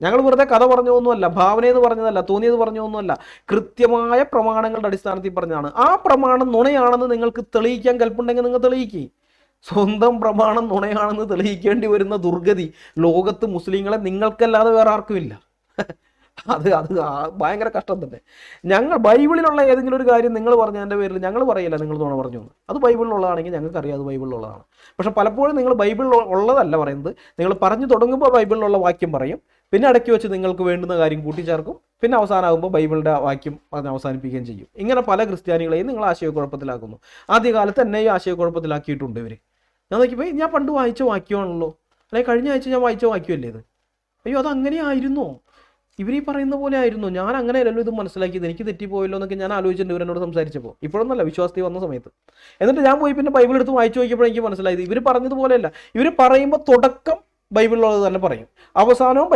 ഞങ്ങൾ വെറുതെ കഥ പറഞ്ഞതൊന്നുമല്ല ഭാവനയെന്ന് പറഞ്ഞതല്ല തോന്നിയത് പറഞ്ഞതൊന്നുമല്ല കൃത്യമായ പ്രമാണങ്ങളുടെ അടിസ്ഥാനത്തിൽ പറഞ്ഞതാണ്. ആ പ്രമാണം നുണയാണെന്ന് നിങ്ങൾക്ക് തെളിയിക്കാൻ കൽപ്പുണ്ടെങ്കിൽ നിങ്ങൾ തെളിയിക്കേ. സ്വന്തം പ്രമാണം നുണയാണെന്ന് തെളിയിക്കേണ്ടി വരുന്ന ദുർഗതി ലോകത്ത് മുസ്ലിങ്ങളെ നിങ്ങൾക്കല്ലാതെ വേറെ ആർക്കുമില്ല അത് അത് ഭയങ്കര കഷ്ടം തന്നെ. ഞങ്ങൾ ബൈബിളിലുള്ള ഏതെങ്കിലും ഒരു കാര്യം നിങ്ങൾ പറഞ്ഞതിന്റെ പേരിൽ ഞങ്ങൾ പറയില്ല നിങ്ങൾ തോന്നണ പറഞ്ഞു അത് ബൈബിളിലുള്ളതാണെങ്കിൽ ഞങ്ങൾക്ക് അറിയാം അത് ബൈബിളിലുള്ളതാണ്. പക്ഷെ പലപ്പോഴും നിങ്ങൾ ബൈബിളിൽ ഉള്ളതല്ല പറയുന്നത്. നിങ്ങൾ പറഞ്ഞു തുടങ്ങുമ്പോൾ ബൈബിളിലുള്ള വാക്യം പറയും. പിന്നെ അടക്കി വെച്ച് നിങ്ങൾക്ക് വേണ്ടുന്ന കാര്യം കൂട്ടിച്ചേർക്കും. പിന്നെ അവസാനമാകുമ്പോൾ ബൈബിളിന്റെ വാക്യം പറഞ്ഞ് അവസാനിപ്പിക്കുകയും ചെയ്യും. ഇങ്ങനെ പല ക്രിസ്ത്യാനികളെയും നിങ്ങൾ ആശയക്കുഴപ്പത്തിലാക്കുന്നു. ആദ്യകാലത്ത് എന്നെ ഈ ആശയക്കുഴപ്പത്തിലാക്കിയിട്ടുണ്ട് ഇവർ ഞാൻ നോക്കിയപ്പോൾ ഞാൻ പണ്ട് വായിച്ച വാക്യമാണല്ലോ. അല്ലെങ്കിൽ കഴിഞ്ഞ ആഴ്ച ഞാൻ വായിച്ച വാക്യമല്ലേ ഇത്? അയ്യോ അത് അങ്ങനെ ആയിരുന്നോ ഇവർ ഈ പറയുന്ന പോലെ ആയിരുന്നു. ഞാൻ അങ്ങനെയല്ലല്ലോ ഇത് മനസ്സിലാക്കിയത്. എനിക്ക് തെറ്റിപ്പോയല്ലോ എന്നൊക്കെ ഞാൻ ആലോചിച്ചിട്ടുണ്ട് ഇവരെന്നോട് സംസാരിച്ചപ്പോൾ. ഇപ്പോഴൊന്നല്ല വിശ്വാസത്തിൽ വന്ന സമയത്ത്. എന്നിട്ട് ഞാൻ പോയി പിന്നെ ബൈബിൾ എടുത്ത് വായിച്ചു നോക്കിയപ്പോൾ എനിക്ക് മനസ്സിലായത്. ഇവർ പറഞ്ഞതുപോലെയല്ല. ഇവർ പറയുമ്പോൾ തുടക്കം ബൈബിളിലുള്ളത് തന്നെ പറയും. അവസാനവും